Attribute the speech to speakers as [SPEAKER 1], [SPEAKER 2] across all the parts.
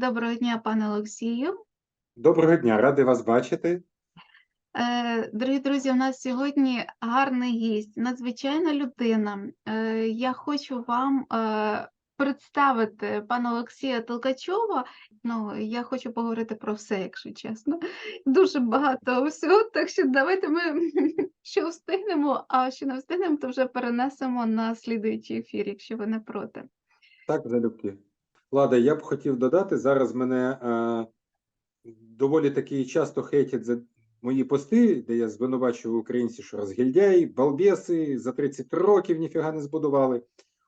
[SPEAKER 1] Доброго дня, пане Олексію.
[SPEAKER 2] Доброго дня, радий вас бачити.
[SPEAKER 1] Е, Дорогі друзі, у нас сьогодні гарний гість, надзвичайна людина. Е, Я хочу вам е, представити пана Олексія Толкачова. Ну, я хочу поговорити про все, якщо чесно. Дуже багато всього, так що давайте ми що встигнемо, а що не встигнемо, то вже перенесемо на слідуючий ефір, якщо ви не проти.
[SPEAKER 2] Так, залюбки. Влада, я б хотів додати, зараз мене е, доволі таки часто хейтять за мої пости, де я звинувачую українців, що розгільдяї, балбеси, за 30 років ніфіга не збудували.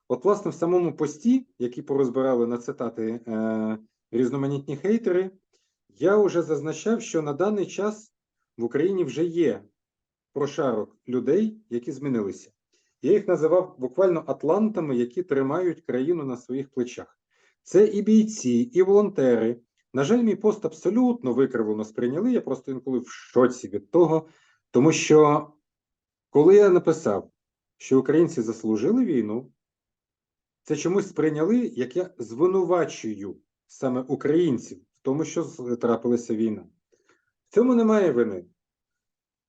[SPEAKER 2] От, власне, в самому пості, який порозбирали на цитати е, різноманітні хейтери, я вже зазначав, що на даний час в Україні вже є прошарок людей, які змінилися. Я їх називав буквально атлантами, які тримають країну на своїх плечах. Це і бійці, і волонтери. На жаль, мій пост абсолютно викривлено сприйняли. Я просто інколи в шоці від того, тому що коли я написав, що українці заслужили війну, це чомусь сприйняли, як я звинувачую саме українців в тому, що трапилася війна. В цьому немає вини.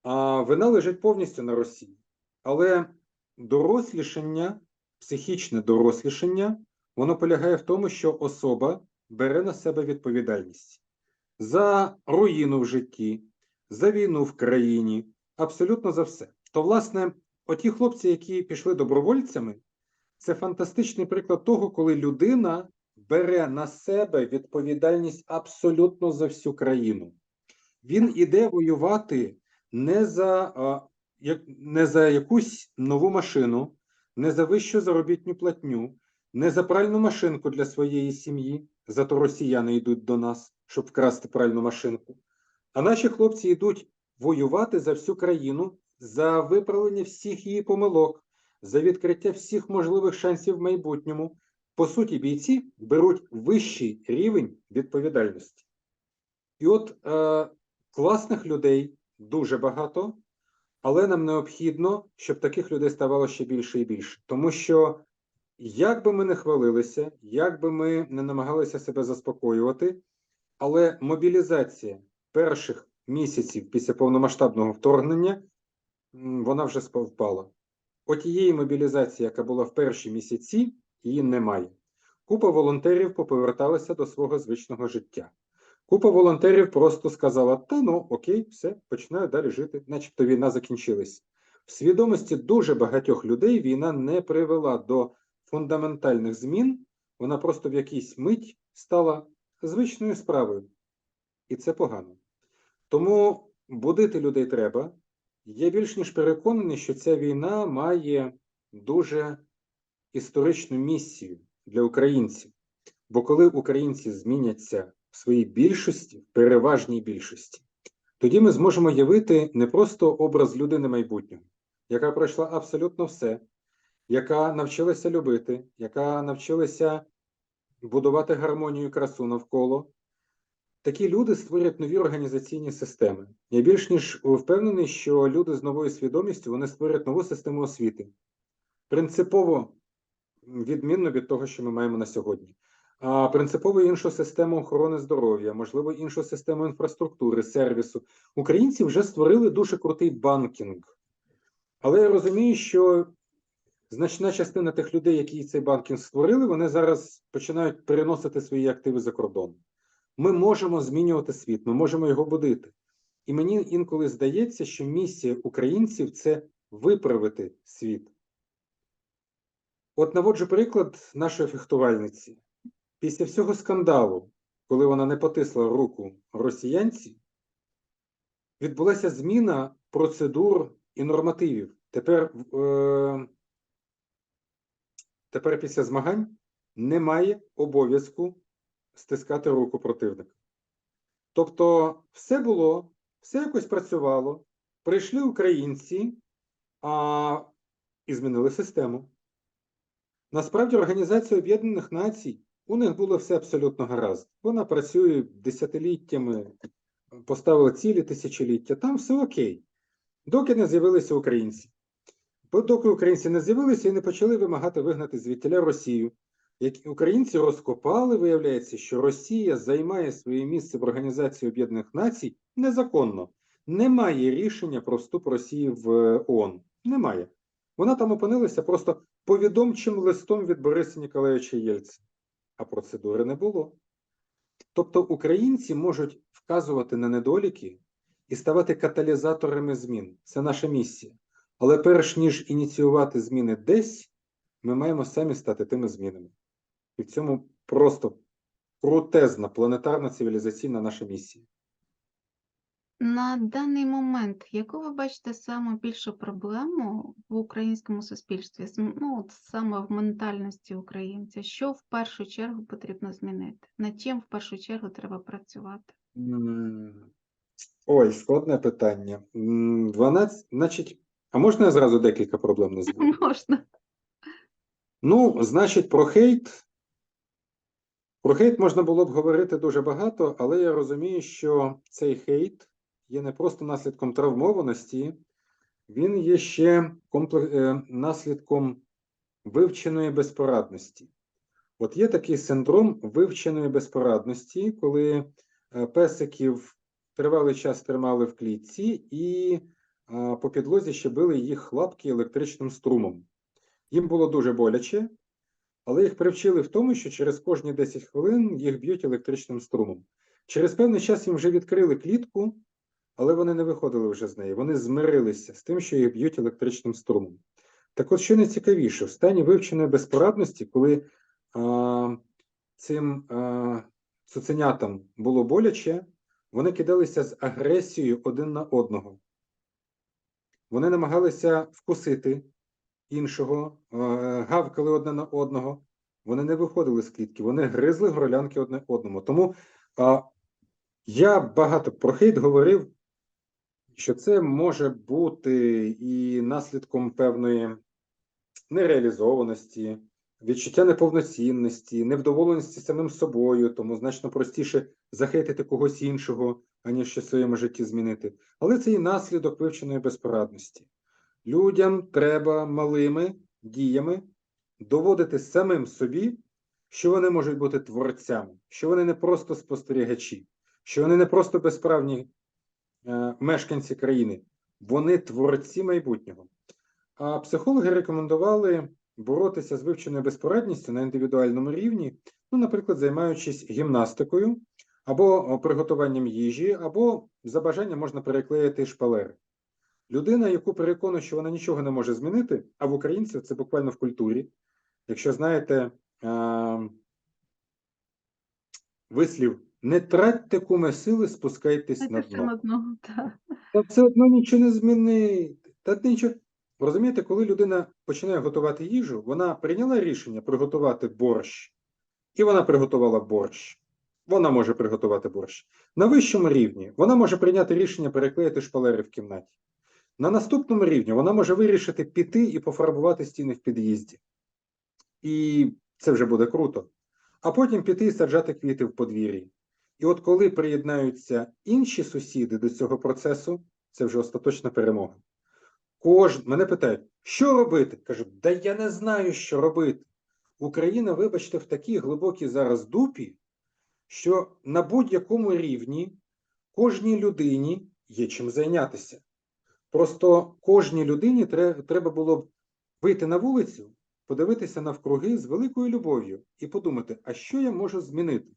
[SPEAKER 2] А вина лежить повністю на Росії. Але дорослішання, психічне дорослішання, воно полягає в тому, що особа бере на себе відповідальність за руїну в житті, за війну в країні, абсолютно за все. То, власне, оті хлопці, які пішли добровольцями, це фантастичний приклад того, коли людина бере на себе відповідальність абсолютно за всю країну. Він іде воювати не за, не за якусь нову машину, не за вищу заробітну платню, не за пральну машинку для своєї сім'ї, зато росіяни йдуть до нас, щоб вкрасти пральну машинку. А наші хлопці йдуть воювати за всю країну, за виправлення всіх її помилок, за відкриття всіх можливих шансів в майбутньому. По суті, бійці беруть вищий рівень відповідальності. І от е, класних людей дуже багато, але нам необхідно, щоб таких людей ставало ще більше і більше. Тому що, як би ми не хвалилися, як би ми не намагалися себе заспокоювати, але мобілізація перших місяців після повномасштабного вторгнення вона вже впала. Отієї мобілізації, яка була в перші місяці, її немає. Купа волонтерів поповерталася до свого звичного життя. Купа волонтерів просто сказала: та ну окей, все, починаю далі жити, начебто війна закінчилась. В свідомості дуже багатьох людей війна не привела до фундаментальних змін, вона просто в якійсь мить стала звичною справою. І це погано. Тому будити людей треба. Я більш ніж переконаний, що ця війна має дуже історичну місію для українців. Бо коли українці зміняться в своїй більшості, в переважній більшості, тоді ми зможемо явити не просто образ людини майбутнього, яка пройшла абсолютно все, яка навчилася любити, яка навчилася будувати гармонію і красу навколо. Такі люди створять нові організаційні системи. Я більш ніж впевнений, що люди з новою свідомістю вони створять нову систему освіти. Принципово відмінно від того, що ми маємо на сьогодні. А принципово іншу систему охорони здоров'я, можливо, іншу систему інфраструктури, сервісу. Українці вже створили дуже крутий банкінг. Але я розумію, що значна частина тих людей, які цей банкінг створили, вони зараз починають переносити свої активи за кордон. Ми можемо змінювати світ, ми можемо його будити. І мені інколи здається, що місія українців це виправити світ. От наводжу приклад нашої фехтувальниці. Після всього скандалу, коли вона не потисла руку росіянці, відбулася зміна процедур і нормативів. Тепер, е, тепер після змагань немає обов'язку стискати руку противника. Тобто, все було, все якось працювало. Прийшли українці а, і змінили систему. Насправді, Організація Об'єднаних Націй у них було все абсолютно гаразд. Вона працює десятиліттями, поставила цілі тисячоліття. Там все окей. Доки не з'явилися українці. Доки українці не з'явилися і не почали вимагати вигнати звідтіля Росію, Які українці розкопали, виявляється, що Росія займає своє місце в Організації Об'єднаних Націй незаконно. Немає рішення про вступ Росії в е, ООН. Немає. Вона там опинилася просто повідомчим листом від Бориса Ніколаєвича Єльцина, а процедури не було. Тобто українці можуть вказувати на недоліки і ставати каталізаторами змін. Це наша місія. Але перш ніж ініціювати зміни десь, ми маємо самі стати тими змінами. І в цьому просто крутезна планетарна цивілізаційна наша місія.
[SPEAKER 1] На даний момент, яку ви бачите саме більшу проблему в українському суспільстві, ну, от саме в ментальності українця? Що в першу чергу потрібно змінити? Над чим в першу чергу треба працювати?
[SPEAKER 2] Ой, складне питання. М, 12, значить, а можна я зразу декілька проблем назву?
[SPEAKER 1] Можна.
[SPEAKER 2] Ну, значить, про хейт. Про хейт можна було б говорити дуже багато, але я розумію, що цей хейт є не просто наслідком травмованості, він є ще компле- е, наслідком вивченої безпорадності. От є такий синдром вивченої безпорадності, коли е, песиків тривалий час тримали в клітці і по підлозі ще били їх лапки електричним струмом. Їм було дуже боляче, але їх привчили в тому, що через кожні 10 хвилин їх б'ють електричним струмом. Через певний час їм вже відкрили клітку, але вони не виходили вже з неї. Вони змирилися з тим, що їх б'ють електричним струмом. Так от, що найцікавіше, в стані вивченої безпорадності, коли а, цим а, цуценятам було боляче, вони кидалися з агресією один на одного. Вони намагалися вкусити іншого, е, гавкали одне на одного. Вони не виходили з клітки, вони гризли горлянки одне одному. Тому а, я багато про хейт говорив, що це може бути і наслідком певної нереалізованості, відчуття неповноцінності, невдоволеності самим собою, тому значно простіше захейтити когось іншого, аніж що в своєму житті змінити. Але це і наслідок вивченої безпорадності. Людям треба малими діями доводити самим собі, що вони можуть бути творцями, що вони не просто спостерігачі, що вони не просто безправні е, мешканці країни, вони творці майбутнього. А психологи рекомендували боротися з вивченою безпорадністю на індивідуальному рівні, ну, наприклад, займаючись гімнастикою або приготуванням їжі, або за бажанням можна переклеїти шпалери. Людина, яку переконує, що вона нічого не може змінити, а в українців це буквально в культурі. Якщо знаєте е, вислів, не тратьте куме сили, спускайтесь дно.
[SPEAKER 1] на дно, так.
[SPEAKER 2] Та все одно нічого не змінить. Та нічого. Розумієте, коли людина починає готувати їжу, вона прийняла рішення приготувати борщ, і вона приготувала борщ. Вона може приготувати борщ. На вищому рівні вона може прийняти рішення переклеїти шпалери в кімнаті. На наступному рівні вона може вирішити піти і пофарбувати стіни в під'їзді. І це вже буде круто. А потім піти і саджати квіти в подвір'ї. І от коли приєднаються інші сусіди до цього процесу, це вже остаточна перемога. Кож... Мене питають, що робити? Кажу, да я не знаю, що робити. Україна, вибачте, в такій глибокій зараз дупі, що на будь-якому рівні кожній людині є чим зайнятися. Просто кожній людині треба було б вийти на вулицю, подивитися навкруги з великою любов'ю і подумати, а що я можу змінити?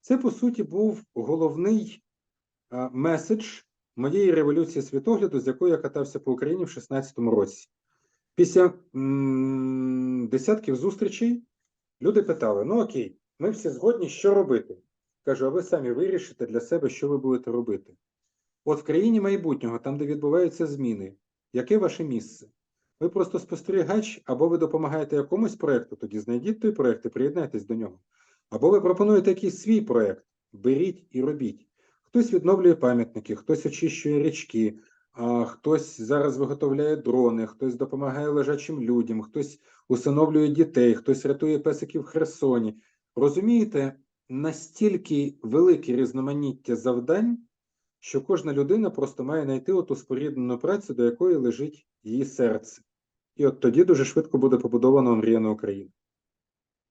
[SPEAKER 2] Це, по суті, був головний меседж моєї революції світогляду, з якою я катався по Україні в 16-му році. Після м, десятків зустрічей люди питали: ну окей, ми всі згодні, що робити. Кажу, а ви самі вирішите для себе, що ви будете робити. От в країні майбутнього, там, де відбуваються зміни, яке ваше місце? Ви просто спостерігач, або ви допомагаєте якомусь проєкту, тоді знайдіть той проєкт і приєднайтесь до нього. Або ви пропонуєте якийсь свій проєкт, беріть і робіть. Хтось відновлює пам'ятники, хтось очищує річки, а хтось зараз виготовляє дрони, хтось допомагає лежачим людям, хтось усиновлює дітей, хтось рятує песиків в Херсоні. Розумієте, настільки велике різноманіття завдань, що кожна людина просто має знайти оту споріднену працю, до якої лежить її серце. І от тоді дуже швидко буде побудована омріяна Україна.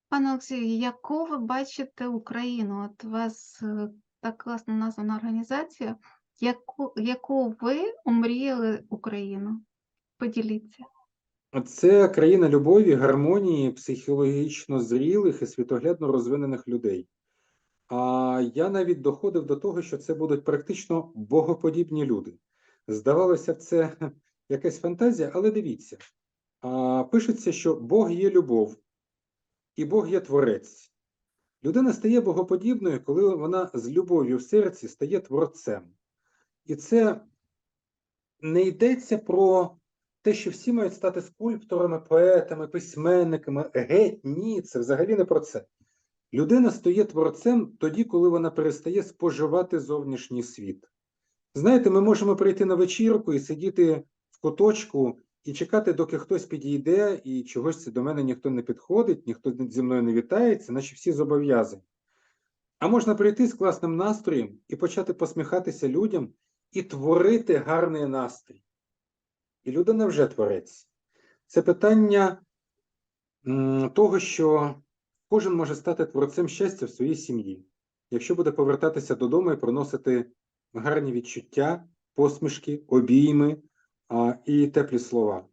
[SPEAKER 1] Пане Олексію, яку ви бачите Україну? От у вас е, так класно названа організація. Яку, яку ви омріяли Україну? Поділіться.
[SPEAKER 2] Це країна любові, гармонії, психологічно зрілих і світоглядно розвинених людей. А я навіть доходив до того, що це будуть практично богоподібні люди. Здавалося це якась фантазія, але дивіться. А, пишеться, що Бог є любов, і Бог є творець. Людина стає богоподібною, коли вона з любов'ю в серці стає творцем. І це не йдеться про те, що всі мають стати скульпторами, поетами, письменниками. Геть, ні, це взагалі не про це. Людина стає творцем тоді, коли вона перестає споживати зовнішній світ. Знаєте, ми можемо прийти на вечірку і сидіти в куточку і чекати, доки хтось підійде, і чогось до мене ніхто не підходить, ніхто зі мною не вітається, наче всі зобов'язані. А можна прийти з класним настроєм і почати посміхатися людям і творити гарний настрій. І людина вже творець. Це питання того, що кожен може стати творцем щастя в своїй сім'ї, якщо буде повертатися додому і приносити гарні відчуття, посмішки, обійми і теплі слова.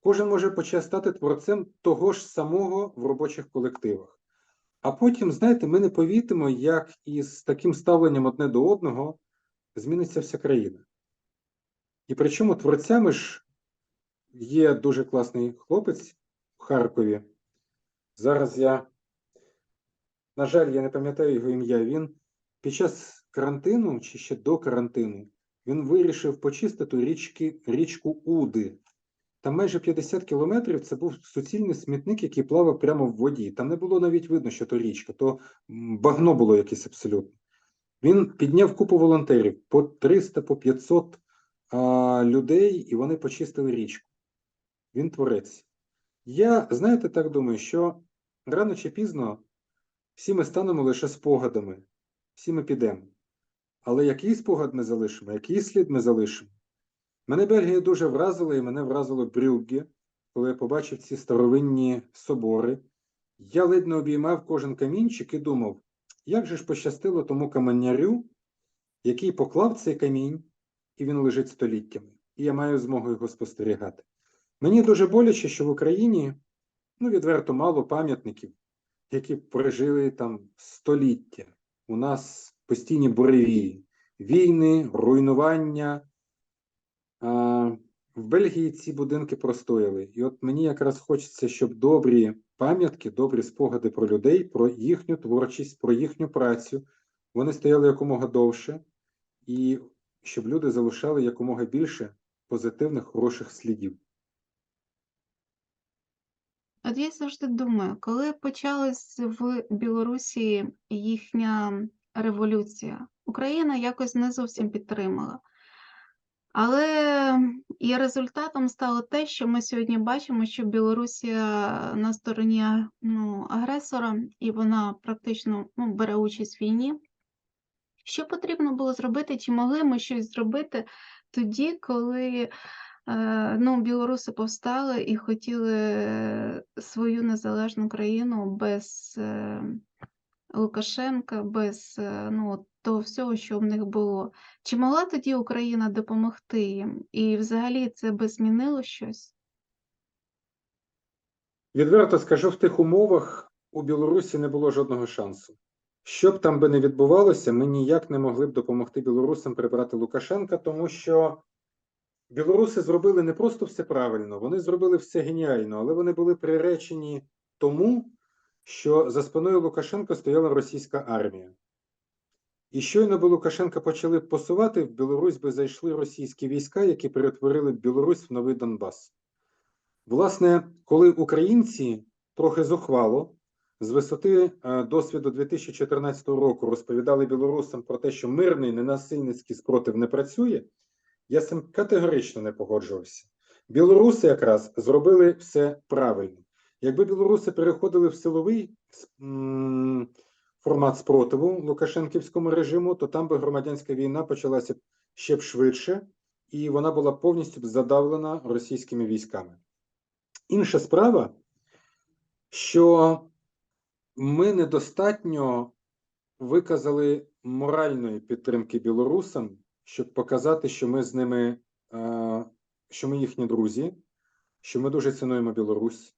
[SPEAKER 2] Кожен може почати стати творцем того ж самого в робочих колективах. А потім, знаєте, ми не повітимо, як із таким ставленням одне до одного зміниться вся країна. І причому творцями ж є дуже класний хлопець в Харкові. Зараз я, на жаль, я не пам'ятаю його ім'я. Він під час карантину чи ще до карантину він вирішив почистити річки, річку Уди. Там майже 50 кілометрів це був суцільний смітник, який плавав прямо в воді. Там не було навіть видно, що то річка, то багно було якесь абсолютно. Він підняв купу волонтерів по 300, по 500 а, людей, і вони почистили річку. Він творець. Я, знаєте, так думаю, що рано чи пізно всі ми станемо лише спогадами, всі ми підемо. Але який спогад ми залишимо, який слід ми залишимо? Мене Бельгія дуже вразила, і мене вразило Брюгге, коли я побачив ці старовинні собори. Я ледь не обіймав кожен камінчик і думав, як же ж пощастило тому каменярю, який поклав цей камінь, і він лежить століттями, і я маю змогу його спостерігати. Мені дуже боляче, що в Україні ну, відверто мало пам'ятників, які прожили там століття. У нас постійні буревії, війни, руйнування. А, в Бельгії ці будинки простояли. І от мені якраз хочеться, щоб добрі пам'ятки, добрі спогади про людей, про їхню творчість, про їхню працю, вони стояли якомога довше, і щоб люди залишали якомога більше позитивних, хороших слідів.
[SPEAKER 1] От я завжди думаю, коли почалась в Білорусі їхня революція, Україна якось не зовсім підтримала. Але і результатом стало те, що ми сьогодні бачимо, що Білорусія на стороні ну, агресора, і вона практично ну, бере участь в війні. Що потрібно було зробити? Чи могли ми щось зробити тоді, коли ну, білоруси повстали і хотіли е, свою незалежну країну без е, Лукашенка, без е, ну, того всього, що в них було? Чи могла тоді Україна допомогти їм? І взагалі це би змінило щось?
[SPEAKER 2] Відверто скажу, в тих умовах у Білорусі не було жодного шансу. Що б там би не відбувалося, ми ніяк не могли б допомогти білорусам прибрати Лукашенка, тому що білоруси зробили не просто все правильно, вони зробили все геніально, але вони були приречені тому, що за спиною Лукашенка стояла російська армія. І щойно би Лукашенка почали посувати, в Білорусь би зайшли російські війська, які перетворили Білорусь в новий Донбас. Власне, коли українці трохи зухвало з висоти е, досвіду 2014 року розповідали білорусам про те, що мирний ненасильницький спротив не працює, я з цим категорично не погоджувався. Білоруси якраз зробили все правильно. Якби білоруси переходили в силовий формат спротиву Лукашенківському режиму, то там би громадянська війна почалася ще б швидше, і вона була повністю б задавлена російськими військами. Інша справа, що ми недостатньо виказали моральної підтримки білорусам, щоб показати, що ми з ними, е, що ми їхні друзі, що ми дуже цінуємо Білорусь.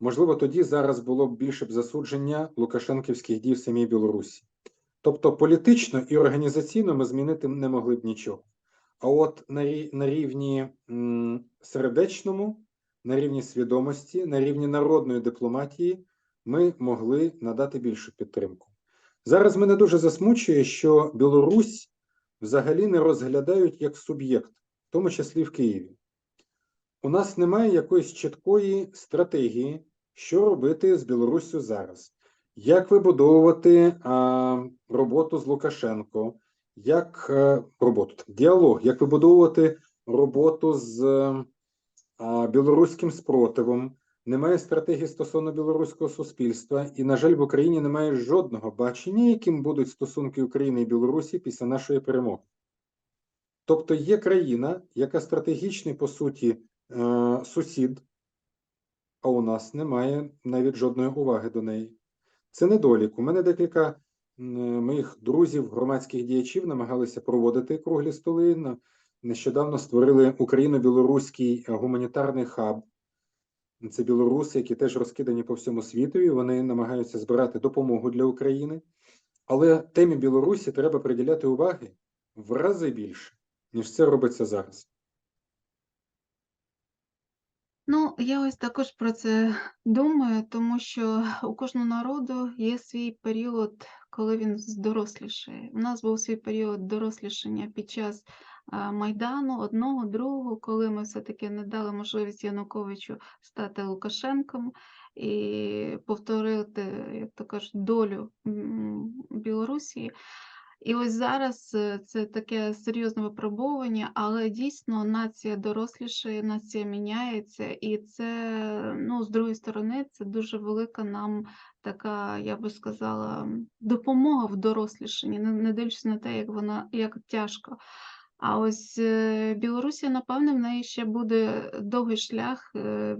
[SPEAKER 2] Можливо, тоді зараз було б більше б засудження лукашенківських дій в самій Білорусі. Тобто політично і організаційно ми змінити не могли б нічого. А от на, на рівні сердечному, на рівні свідомості, на рівні народної дипломатії ми могли надати більшу підтримку. Зараз мене дуже засмучує, що Білорусь взагалі не розглядають як суб'єкт, в тому числі в Києві. У нас немає якоїсь чіткої стратегії, що робити з Білоруссю зараз. Як вибудовувати а, роботу з Лукашенко, як е, роботу, діалог, як вибудовувати роботу з а, білоруським спротивом, немає стратегії стосовно білоруського суспільства, і, на жаль, в Україні немає жодного бачення, яким будуть стосунки України і Білорусі після нашої перемоги. Тобто є країна, яка стратегічний, по суті, е, сусід, а у нас немає навіть жодної уваги до неї. Це недолік. У мене декілька моїх друзів, громадських діячів намагалися проводити круглі столи. Нещодавно створили Україно-білоруський гуманітарний хаб. Це білоруси, які теж розкидані по всьому світу, і вони намагаються збирати допомогу для України. Але темі Білорусі треба приділяти уваги в рази більше, ніж це робиться зараз.
[SPEAKER 1] Ну, я ось також про це думаю, тому що у кожного народу є свій період, коли він здорослішає. У нас був свій період дорослішання під час Майдану, одного, другого, коли ми все-таки не дали можливість Януковичу стати Лукашенком і повторити, як то кажуть, долю Білорусі. І ось зараз е, це таке серйозне випробовування, але дійсно нація дорослішає, нація міняється, і це, ну, з другої сторони, це дуже велика нам така, я би сказала, допомога в дорослішанні, не, не дивлячись на те, як вона як тяжко. А ось е, Білорусія, напевне, в неї ще буде довгий шлях е,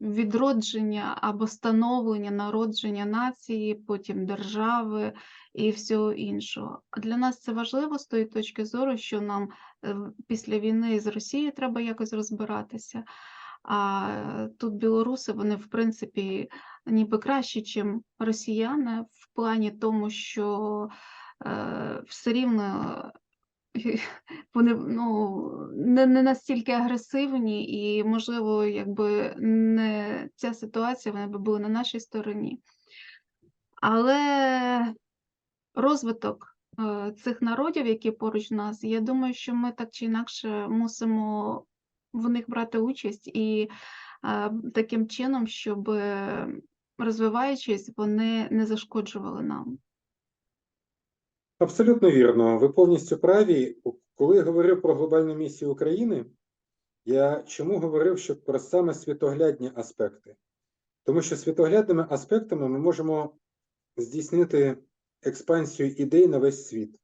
[SPEAKER 1] відродження або становлення, народження нації, потім держави і всього іншого. Для нас це важливо з тої точки зору, що нам е, після війни з Росією треба якось розбиратися. А тут білоруси, вони, в принципі, ніби кращі, ніж росіяни, в плані тому, що е, все рівно вони ну, не, не настільки агресивні, і, можливо, якби не ця ситуація, вони б були на нашій стороні. Але розвиток е, цих народів, які поруч нас, я думаю, що ми так чи інакше мусимо в них брати участь і е, таким чином, щоб розвиваючись, вони не зашкоджували нам.
[SPEAKER 2] Абсолютно вірно. Ви повністю праві. Коли я говорив про глобальну місію України, я чому говорив, що про саме світоглядні аспекти? Тому що світоглядними аспектами ми можемо здійснити експансію ідей на весь світ.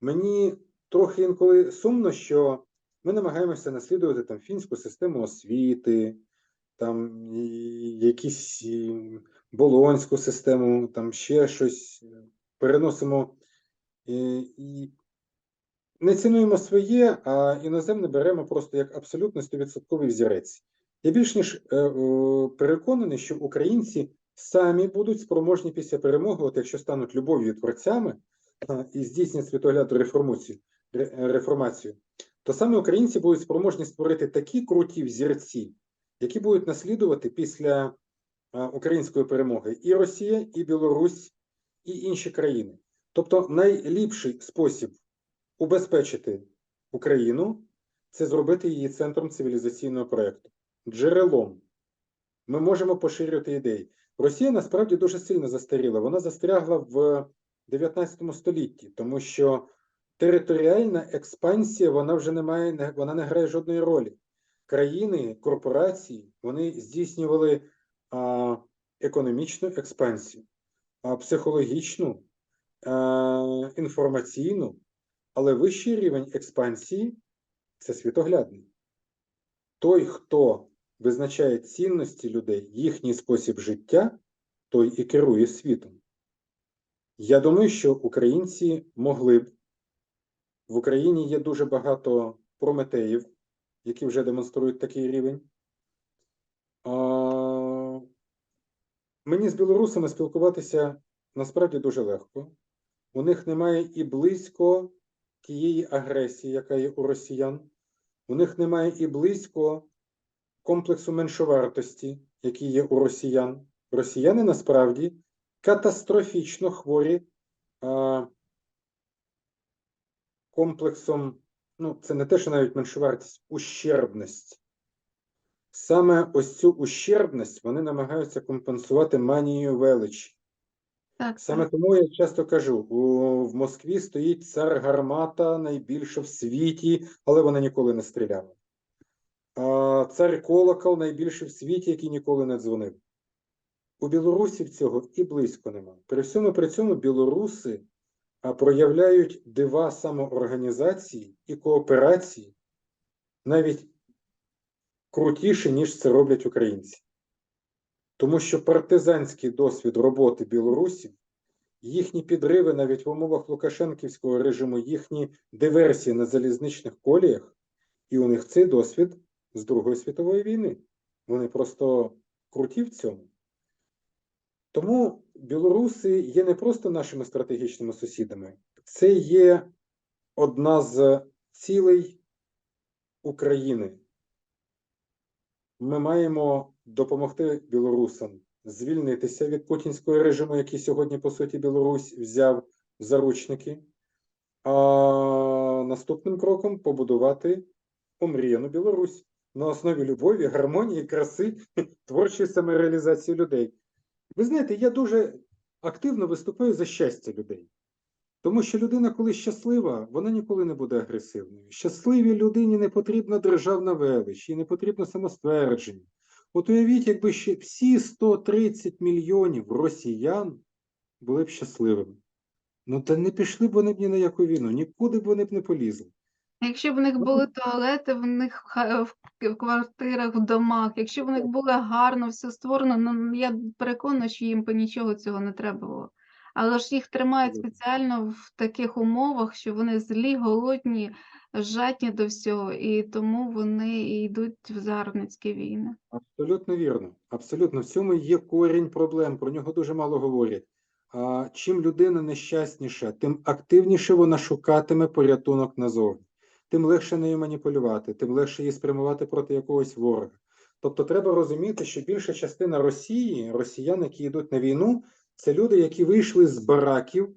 [SPEAKER 2] Мені трохи інколи сумно, що ми намагаємося наслідувати там фінську систему освіти, там якісь болонську систему, там ще щось е, переносимо і, і не цінуємо своє, а іноземне беремо просто як абсолютно 100% взірець. Я більш ніж е, е, переконаний, що українці самі будуть спроможні після перемоги, от якщо стануть любов'ю творцями е, і здійснять світоглядну реформацію, ре- е, реформацію, то саме українці будуть спроможні створити такі круті взірці, які будуть наслідувати після е, української перемоги і Росія, і Білорусь, і інші країни. Тобто найліпший спосіб убезпечити Україну це зробити її центром цивілізаційного проєкту, джерелом. Ми можемо поширювати ідеї. Росія насправді дуже сильно застаріла. Вона застрягла в 19 столітті, тому що територіальна експансія вона вже не має, вона не грає жодної ролі. Країни, корпорації вони здійснювали а, економічну експансію, а, психологічну, інформаційну, але вищий рівень експансії це світоглядний. Той, хто визначає цінності людей, їхній спосіб життя, той і керує світом. Я думаю, що українці могли б. В Україні є дуже багато прометеїв, які вже демонструють такий рівень. Мені з білорусами спілкуватися насправді дуже легко. У них немає і близько тієї агресії, яка є у росіян. У них немає і близько комплексу меншовартості, який є у росіян. Росіяни насправді катастрофічно хворі а, комплексом, ну, це не те, що навіть меншовартість, ущербність. Саме ось цю ущербність вони намагаються компенсувати манією величі.
[SPEAKER 1] Так,
[SPEAKER 2] Саме
[SPEAKER 1] так.
[SPEAKER 2] тому я часто кажу: у, в Москві стоїть цар гармата, найбільша в світі, але вона ніколи не стріляла. А, цар колокол найбільший в світі, який ніколи не дзвонив. У білорусів цього і близько нема. При всьому при цьому білоруси проявляють дива самоорганізації і кооперації навіть крутіше, ніж це роблять українці. Тому що партизанський досвід роботи білорусів, їхні підриви навіть в умовах Лукашенківського режиму, їхні диверсії на залізничних коліях, і у них цей досвід з Другої світової війни. Вони просто круті в цьому. Тому білоруси є не просто нашими стратегічними сусідами, це є одна з цілей України. Ми маємо допомогти білорусам звільнитися від путінського режиму, який сьогодні, по суті, Білорусь взяв в заручники, а наступним кроком побудувати омріяну Білорусь на основі любові, гармонії, краси, творчої самореалізації людей. Ви знаєте, я дуже активно виступаю за щастя людей. Тому що людина, коли щаслива, вона ніколи не буде агресивною. Щасливій людині не потрібна державна велич, їй не потрібно самоствердження. От уявіть, якби ще всі 130 мільйонів росіян були б щасливими. Ну та не пішли б вони б ні на яку війну, нікуди б вони б не полізли.
[SPEAKER 1] Якщо б у них були туалети, в них в квартирах, в домах, якщо б у них було гарно все створено, ну я переконана, що їм по нічого цього не треба було. Але ж їх тримають спеціально в таких умовах, що вони злі, голодні, жадні до всього, і тому вони і йдуть в загарбницькі війни.
[SPEAKER 2] Абсолютно вірно. Абсолютно. В цьому є корінь проблем, про нього дуже мало говорять. А, чим людина нещасніша, тим активніше вона шукатиме порятунок назовні, тим легше нею маніпулювати, тим легше її спрямувати проти якогось ворога. Тобто треба розуміти, що більша частина Росії, росіян, які йдуть на війну, це люди, які вийшли з бараків,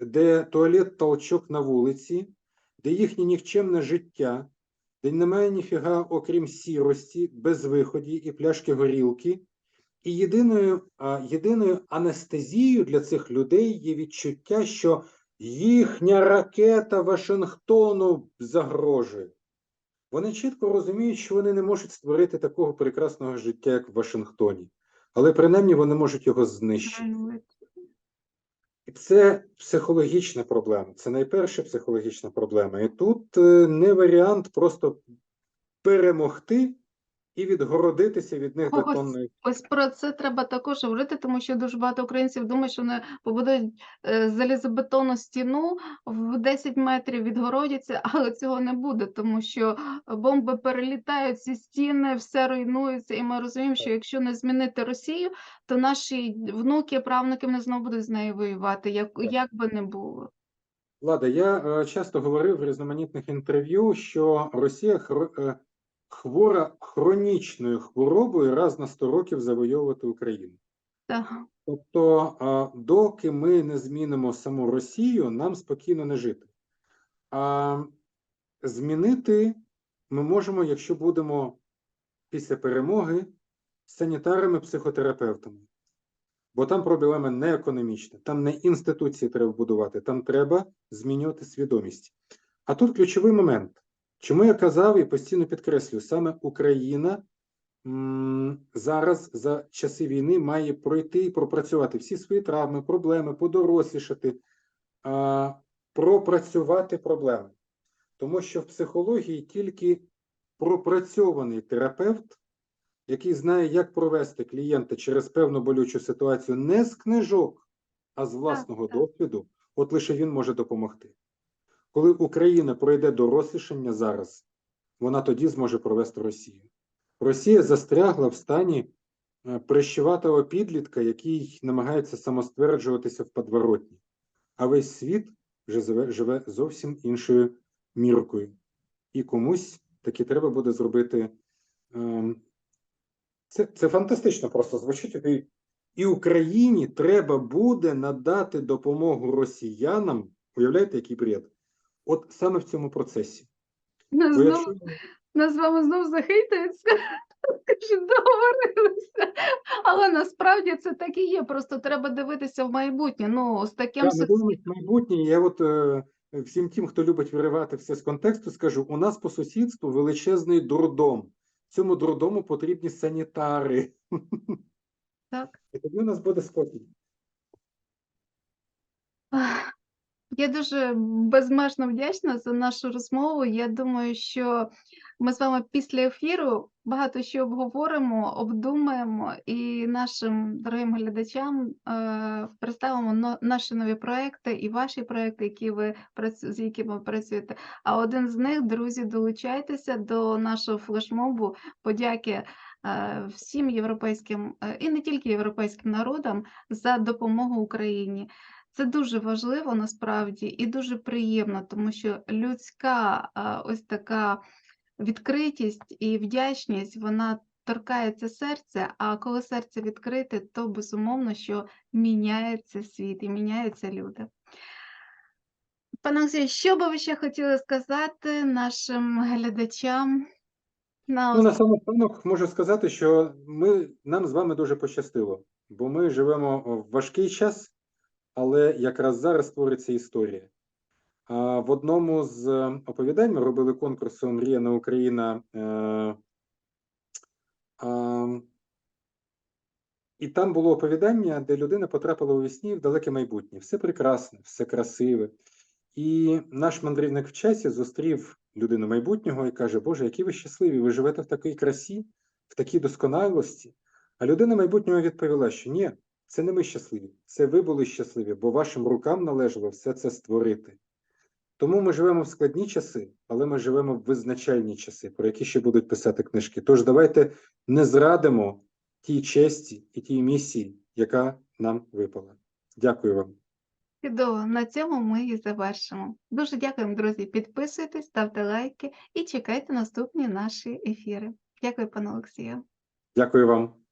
[SPEAKER 2] де туалет толчок на вулиці, де їхнє нікчемне життя, де немає ніфіга, окрім сірості, безвиході і пляшки горілки. І єдиною, єдиною анестезією для цих людей є відчуття, що їхня ракета Вашингтону загрожує. Вони чітко розуміють, що вони не можуть створити такого прекрасного життя, як в Вашингтоні, але принаймні вони можуть його знищити. І це психологічна проблема. Це найперша психологічна проблема. І тут е, не варіант просто перемогти і відгородитися від них бетонною.
[SPEAKER 1] Ось про це треба також говорити, тому що дуже багато українців думають, що вони побудують е, залізобетонну стіну в 10 метрів відгородяться, але цього не буде, тому що бомби перелітають ці стіни, все руйнується, і ми розуміємо, що якщо не змінити Росію, то наші внуки, правнуки вони знову будуть з нею воювати, як, як би не було.
[SPEAKER 2] Влада, я е, часто говорив в різноманітних інтерв'ю, що Росія е, хвора хронічною хворобою раз на 100 років завойовувати Україну.
[SPEAKER 1] Так.
[SPEAKER 2] Тобто, доки ми не змінимо саму Росію, нам спокійно не жити. А змінити ми можемо, якщо будемо після перемоги санітарами, психотерапевтами. Бо там проблема не економічна, там не інституції треба будувати, там треба змінювати свідомість. А тут ключовий момент. Чому я казав і постійно підкреслюю, саме Україна зараз за часи війни має пройти і пропрацювати всі свої травми, проблеми, подорослішати, пропрацювати проблеми. Тому що в психології тільки пропрацьований терапевт який знає, як провести клієнта через певну болючу ситуацію не з книжок, а з власного
[SPEAKER 1] так.
[SPEAKER 2] досвіду, от лише він може допомогти. Коли Україна пройде дорослішання зараз, вона тоді зможе провести Росію. Росія застрягла в стані е, прищеватого підлітка, який намагається самостверджуватися в подворотні. А весь світ вже живе, живе зовсім іншою міркою. І комусь таки треба буде зробити. ем, Це, це фантастично просто звучить. І Україні треба буде надати допомогу росіянам. Уявляєте, який бред? От саме в цьому процесі.
[SPEAKER 1] Нас
[SPEAKER 2] Бо
[SPEAKER 1] знову,
[SPEAKER 2] якщо
[SPEAKER 1] нас з вами знов захейтуються. Кажуть, договорилися. Але насправді це так і є. Просто треба дивитися в майбутнє. Ну, з таким
[SPEAKER 2] Так,
[SPEAKER 1] соці-
[SPEAKER 2] майбутнє. Я от е, всім тим, хто любить виривати все з контексту, скажу: у нас по сусідству величезний дурдом. Цьому дурдому потрібні санітари.
[SPEAKER 1] Так.
[SPEAKER 2] І тоді у нас буде спокій.
[SPEAKER 1] Я дуже безмежно вдячна за нашу розмову. Я думаю, що ми з вами після ефіру багато що обговоримо, обдумаємо і нашим дорогим глядачам е, представимо наші нові проекти і ваші проекти, які ви з якими ви працюєте. А один з них, друзі, долучайтеся до нашого флешмобу. Подяки е, всім європейським е, і не тільки європейським народам за допомогу Україні. Це дуже важливо насправді і дуже приємно, тому що людська ось така відкритість і вдячність, вона торкається серця, а коли серце відкрите, то безумовно, що міняється світ і міняються люди. Пане Олексію, що би ви ще хотіли сказати нашим глядачам? На
[SPEAKER 2] Ну, на
[SPEAKER 1] ос-
[SPEAKER 2] самостанок можу сказати, що ми, нам з вами дуже пощастило, бо ми живемо в важкий час, але якраз зараз створиться історія. В одному з е, оповідань ми робили конкурс Омріяна Україна. Е, і там було оповідання, де людина потрапила у вісні в далеке майбутнє. Все прекрасне, все красиве. І наш мандрівник в часі зустрів людину майбутнього і каже: Боже, які ви щасливі! Ви живете в такій красі, в такій досконалості. А людина майбутнього відповіла, що ні, це не ми щасливі, це ви були щасливі, бо вашим рукам належало все це створити. Тому ми живемо в складні часи, але ми живемо в визначальні часи, про які ще будуть писати книжки. Тож давайте не зрадимо тій честі і тій місії, яка нам випала. Дякую вам.
[SPEAKER 1] Чудово, на цьому ми і завершимо. Дуже дякуємо, друзі. Підписуйтесь, ставте лайки і чекайте наступні наші ефіри. Дякую, пане Олексію.
[SPEAKER 2] Дякую вам.